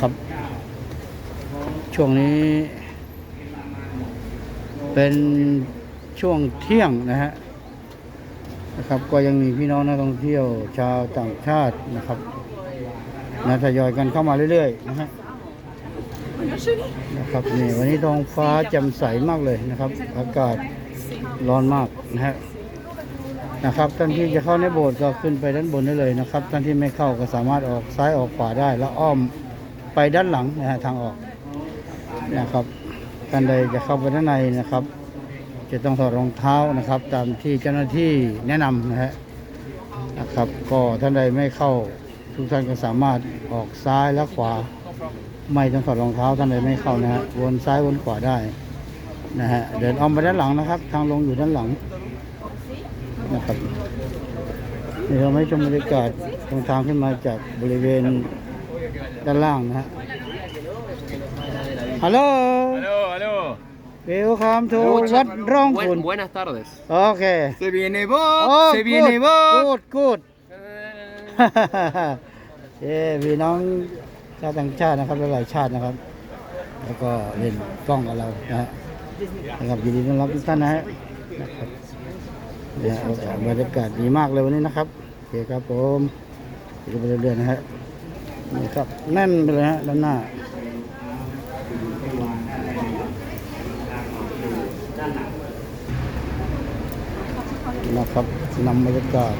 ครับ ช่วงนี้ เป็นช่วงเที่ยงนะฮะนะครับ ก็ยังมีพี่น้องนักท่องเที่ยวชาวต่างชาตินะครับนะทยอยกันเข้ามาเรื่อยๆนะฮะนะครับนี่วันนี้ท้องฟ้าแจ่มใสมากเลยนะครับ อากาศร้อนมากนะฮะ นะครับท่านที่จะเข้าในโบสถ์ก็ขึ้นไปด้านบนได้เลยนะครับท่านที่ไม่เข้าก็สามารถออกซ้ายออกขวาได้ แล้วอ้อมไปด้านหลังนะฮะทางออกนะครับท่านใดจะเข้าไปด้านในนะครับ จะต้องถอดรองเท้านะครับ ตามที่เจ้าหน้าที่แนะนำนะฮะนะครับ ก็ท่านใดไม่เข้าทุกท่านก็สามารถออกซ้ายและขวา ไม่ต้องถอดรองเท้าท่านใดไม่เข้านะฮะวนซ้ายวนขวาได้นะฮะเดินอ้อมไปด้านหลังนะครับ ทางลงอยู่ด้านหลัง นะครับนี่เราไม่ชมบรรยากาศตรงทางขึ้นมาจากบริเวณด้านล่างนะฮะฮัลโหล Aló, aló. Welcome to วัดร่องขุน buenas tardes. โอเค Se viene โอ้ Bob, se viene กู Bob. ดกูดเอ้พี่น้องชาวต่างชาตินะครับหลายๆชาตินะครับ แล้วก็เล่นกล้องกับเรานะฮะนะครับยินดีต้อนรับทุกท่านนะฮะนะครับเนี่ยบรรยากาศดีมากเลยวันนี้นะครับโอเคครับผมดูไปเรื่อยๆนะฮะนี่ครับแน่นไปเลยฮะด้านหน้านะครับนำบรรยากาศ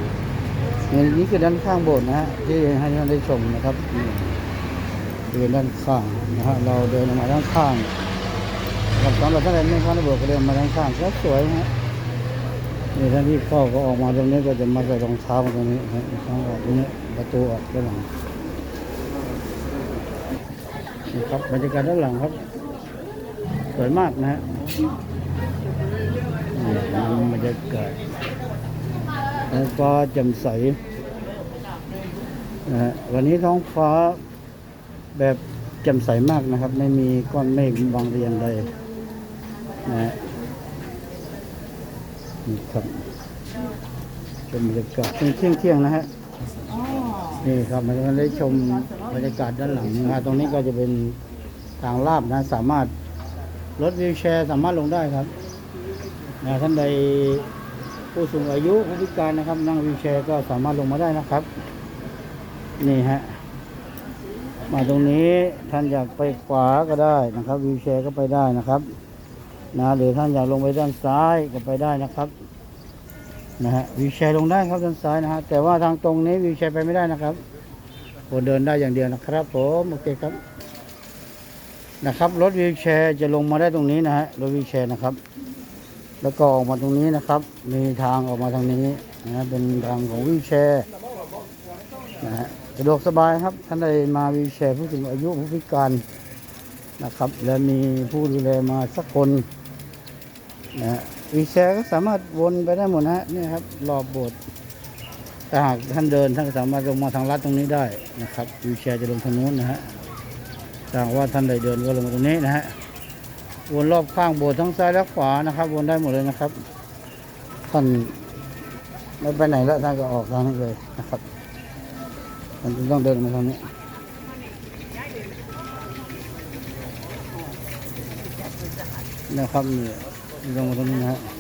นี่นี่คือด้านข้างโบสถ์นะฮะที่ให้ท่านได้ชมนะครับนี่บริเวณด้านข้างนะฮะเราเดินออกมาด้านข้างกับสำหรับท่านใดไม่เข้าในโบสถ์ก็เดินมาด้านข้างก็สวยนะฮะ นี่ท่านที่เข้าก็ออกมาตรงนี้ก็จะมาใส่รองเท้ามาตรงนี้นะฮะทางออกตรงนี้ประตูออกด้านหลังนี่ครับบรรยากาศด้านหลังครับสวยมากนะฮะนี่บรรยากาศท้องฟ้าแจ่มใสนะฮะวันนี้ท้องฟ้าแบบแจ่มใสมากนะครับ ไม่มีก้อนเมฆบางเรียงใดนะฮะ นี่ครับชมบรรยากาศเที่ยงเที่ยงๆนะฮะนี่ครับมันได้ชมบรรยากาศด้านหลังนะฮะตรงนี้ก็จะเป็นทางลาบนะ สามารถรถวีลแชร์สามารถลงได้ครับนะท่านใดผู้สูงอายุผู้พิการนะครับ นั่งวีลแชร์ก็สามารถลงมาได้นะครับ นี่ฮะมาตรงนี้ท่านอยากไปขวาก็ได้นะครับวีลแชร์ก็ไปได้นะครับ นะหรือท่านอยากลงไปด้านซ้ายก็ไปได้นะครับนะฮะวีลแชร์ลงได้ครับด้านซ้ายนะฮะแต่ว่าทางตรงนี้วีลแชร์ไปไม่ได้นะครับโปรเดินได้อย่างเดียวนะครับผมโอเคครับนะครับรถวีลแชร์จะลงมาได้ตรงนี้นะฮะรถวีลแชร์นะครับ แล้วก็ออกมาตรงนี้นะครับ มีทางออกมาทางนี้นะเป็นทางของวิวแชร์นะฮะสะดวกสบายครับท่านใดมาวิวแชร์ผู้สูงอายุผู้พิการนะครับ และมีผู้ดูแลมาสักคน นะฮะวิวแชร์ก็สามารถวนไปได้หมดนะฮะเนี่ยครับรอบโบสถ์ถ้าหากท่านเดินท่านสามารถลงมาทางลัดตรงนี้ได้นะครับวิวแชร์จะลงทางนู้นนะฮะถ้าหากว่าท่านใดเดินก็ลงมาตรงนี้นะฮะวนรอบข้างโบสถ์ทั้งซ้ายและขวานะครับ วนได้หมดเลยนะครับ ท่านไม่ไปไหนแล้วท่านก็ออกทางนี้เลยนะครับท่านจึงต้องเดินมาทางนี้นะครับนี่ Ilang mo na nga.